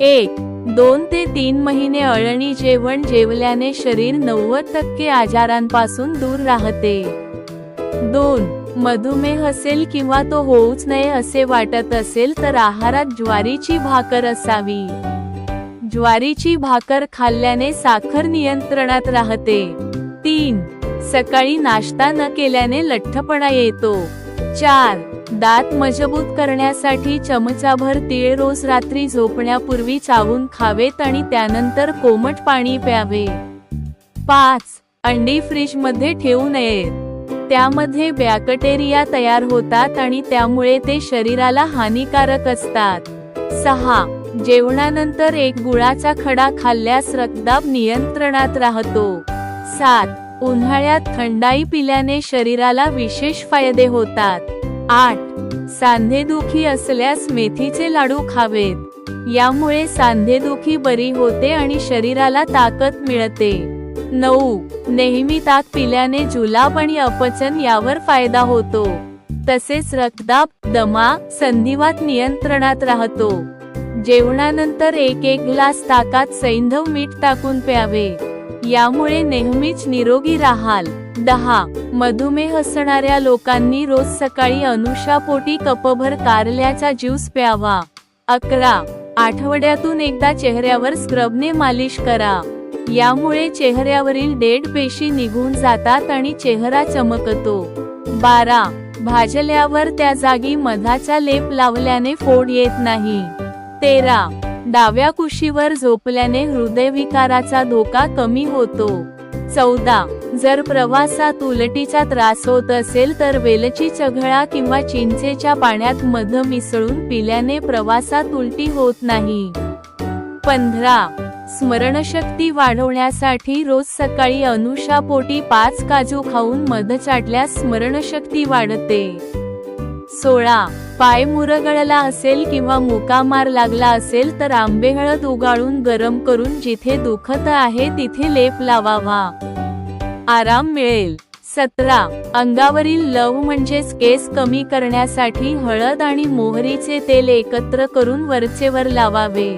एक दोन ते तीन महिने अळणी जेवण जेवल्याने शरीर नव्वद टक्के आजारांपासून दूर राहते. दोन मधुमेह असेल किंवा तो होऊच नये असे वाटत असेल तर आहारात ज्वारीची भाकर असावी. ज्वारीची भाकर खाल्ल्याने साखर नियंत्रणात राहते. तीन सकाळी नाश्ता न केल्याने लठ्ठपणा येतो. चार दात मजबूत करण्यासाठी चमचाभर तीळ रोज रात्री झोपण्यापूर्वी चावून खावेत आणि त्यानंतर कोमट पाणी प्यावे. पाच. अंडी फ्रीजमध्ये ठेवू नयेत त्यामध्ये बॅक्टेरिया तयार होतात आणि त्यामुळे ते शरीराला हानिकारक असतात. सहा. जेवणानंतर एक गुळाचा खडा खाल्ल्यास रक्तदाब नियंत्रणात राहतो. सात. उन्हाळ्यात थंडाई पिल्याने शरीराला विशेष फायदे होतात. आठ. सांधेदुखी असल्यास मेथीचे लाडू खावेत. यामुळे सांधेदुखी बरी होते आणि शरीराला ताकद मिळते. नऊ. नेहमी ताक पिल्याने जुलाब आणि अपचन यावर फायदा होतो. तसेच रक्तदाब दमा संधिवात नियंत्रणात राहतो. जेवणानंतर एक एक ग्लास ताकात सैंधव मीठ टाकून प्यावे. यामुळे नेहमीच निरोगी राहाल. दहा. मधुमेह असणाऱ्या लोकांनी रोज सकाळी अनुषापोटी कपभर कारल्याचा ज्यूस प्यावा. अकरा. आठवड्यातून एकदा चेहऱ्यावर स्क्रबने मालिश करा. यामुळे चेहऱ्यावरील डेड पेशी निघून जातात आणि चेहरा चमकतो. बारा. भाजल्यावर त्या जागी मधाचा लेप लावल्याने फोड येत नाही. तेरा. डाव्या कुशीवर झोपल्याने हृदयविकाराचा धोका कमी होतो. चौदा. जर प्रवासात उलटीचा त्रास होत असेल तर वेलची चघळा किंवा चिंचेच्या पाण्यात मध मिसळून पिल्याने प्रवासात उलटी होत नाही. पंधरा. स्मरणशक्ती वाढवण्यासाठी रोज सकाळी अनुषापोटी पाच काजू खाऊन मध चाटल्यास स्मरणशक्ती वाढते. सोळा. पाय मुरगळला असेल किंवा मुकामार लागला असेल तर आंबे हळद उगाळून गरम करून जिथे दुखत आहे तिथे लेप लावावा. आराम मिळेल. सतरा. अंगावरील लव म्हणजेच केस कमी करण्यासाठी हळद आणि मोहरीचे तेल एकत्र करून वरचेवर लावावे.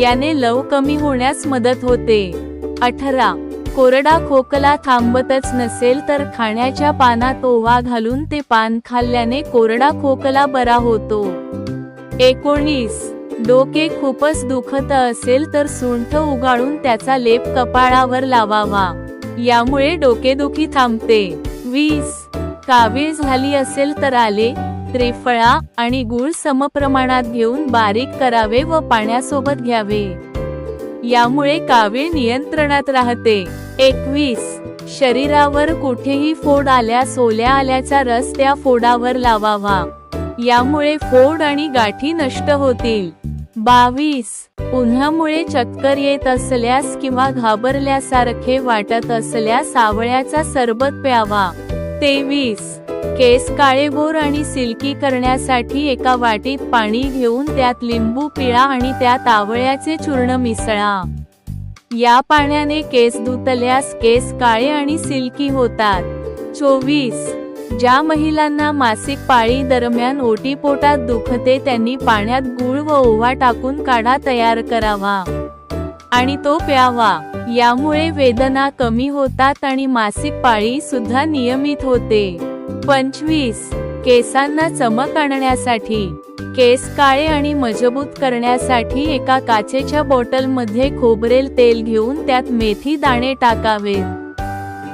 याने लव कमी होण्यास मदत होते. अठरा. कोरडा खोकला थांबतच नसेल तर खाण्याच्या पानात ओवा घालून ते पान खाल्ल्याने कोरडा खोकला बरा होतो. एकोणीस. डोके खूपच दुखत असेल तर सुंठ उगाळून त्याचा लेप कपाळावर लावावा. यामुळे डोकेदुखी थांबते. वीस. कावीळ झाली असेल तर आले त्रिफळा आणि गुळ समप्रमाणात घेऊन बारीक करावे व पाण्यासोबत घ्यावे. यामुळे कावीळ नियंत्रणात राहते. एकवीस. शरीरावर कुठेही फोड आल्यास ओल्या आल्याचा रस त्या फोडावर लावावा. यामुळे फोड आणि गाठी नष्ट होतील. बावीस. उन्हामुळे चक्कर येत असल्यास किंवा घाबरल्यासारखे वाटत असल्यास आवळ्याचा सरबत प्यावा. तेवीस. केस काळेभोर आणि सिल्की करण्यासाठी एका वाटीत पाणी घेऊन त्यात लिंबू पिळा आणि त्यात आवळ्याचे चूर्ण मिसळा. या पाण्याने केस धुतल्यास केस काळे आणि सिल्की होतात. चोवीस. ज्या महिलांना मासिक पाळी दरम्यान ओटीपोटात दुखते त्यांनी पाण्यात गुळ व ओवा टाकून काढा तयार करावा. आणि तो प्यावा. यामुळे वेदना कमी होतात आणि मासिक पाळी सुद्धा नियमित होते. पंचवीस. केसांना चमक आणण्यासाठी. केस काळे आणि मजबूत करण्यासाठी एका काचेच्या बॉटलमध्ये खोबरेल तेल घेऊन त्यात मेथी दाणे टाकावे.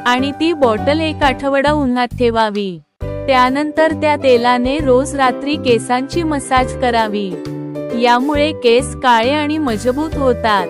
आणि ती बॉटल एक आठवडा उन्हात ठेवावी. त्यानंतर त्या तेलाने रोज रात्री केसांची मसाज करावी. यामुळे केस काळे आणि मजबूत होतात.